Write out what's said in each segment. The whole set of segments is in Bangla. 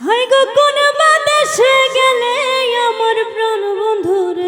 হাই গো কোন বাতাসে গেলে আমার প্রাণ বন্ধুরে?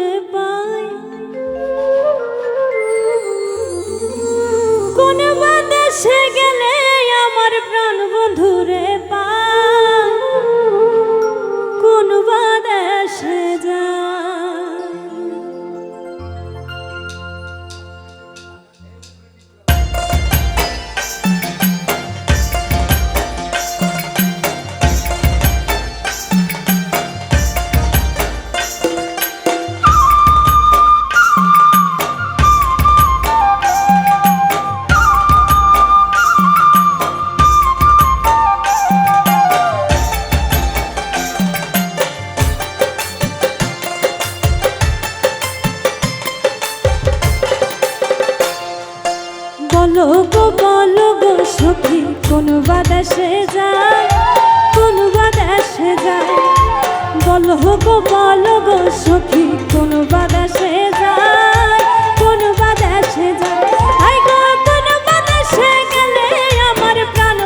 যায়, কোন বাদাসে যায়। বলো গো বলো গো সখী, কোন বাদাসে যায়, কোন বাদাসে যায়। আই গো, কোন বাদাসে গেলে আমার প্রাণ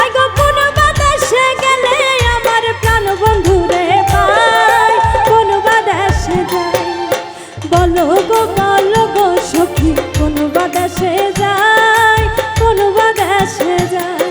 আই গো, কোন বাদাসে গেলে আমার প্রাণ বন্ধুরে পাই কোন যায়। যায়। বাদাসে যায়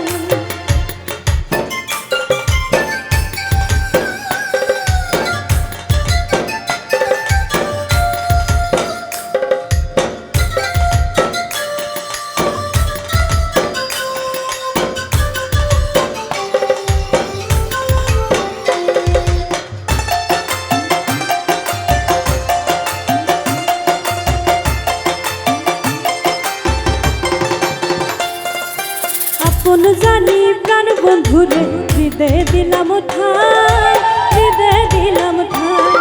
জানি প্রাণ বন্ধুরে হৃদয়ে দিলাম ঠাই হৃদয়ে দিলাম ঠাই।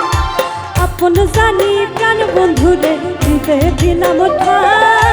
আপন জানি প্রাণ বন্ধুরে হৃদয়ে দিলাম ঠাই।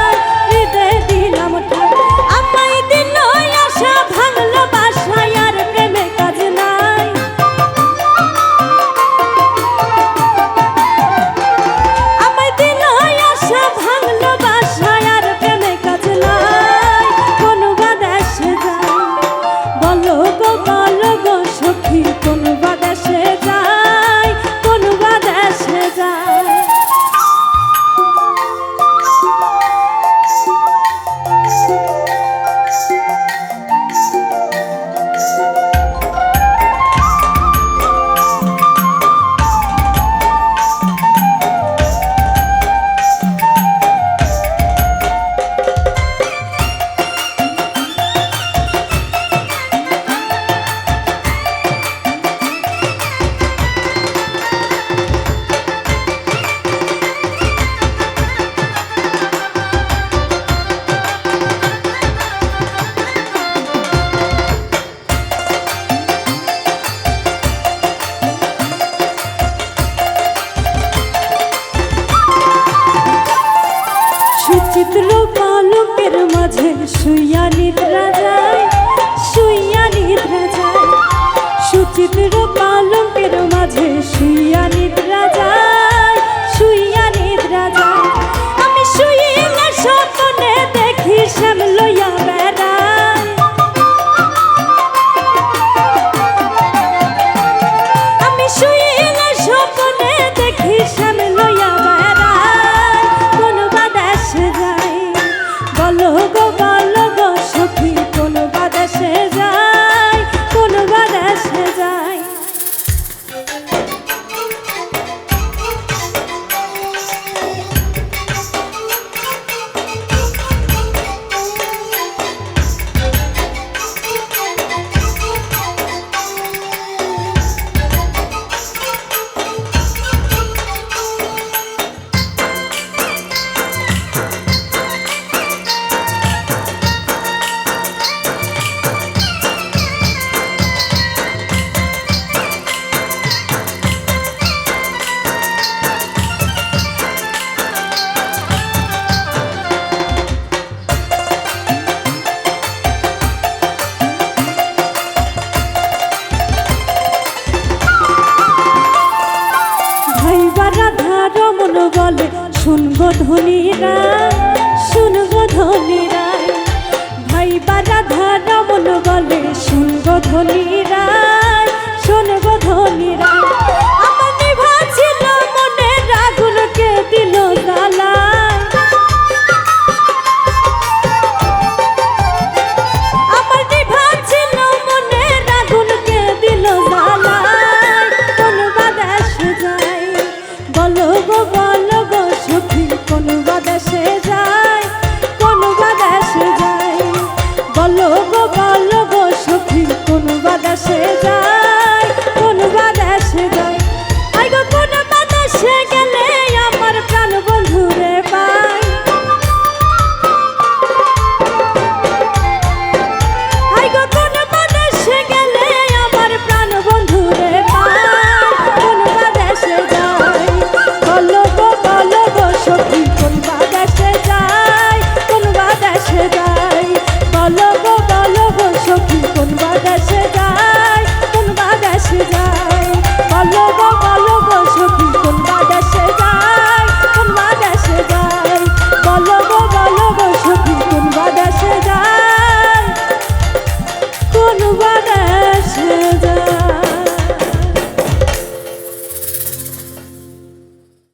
মাঝে শুইয়া নিদ্রা যায় শুইয়া নিদ্রা যায়। সুচিত্র শুনগো ধনীরা শুনব ধনীরা। ভাই বারাধা রমন বলে শুনব ধনী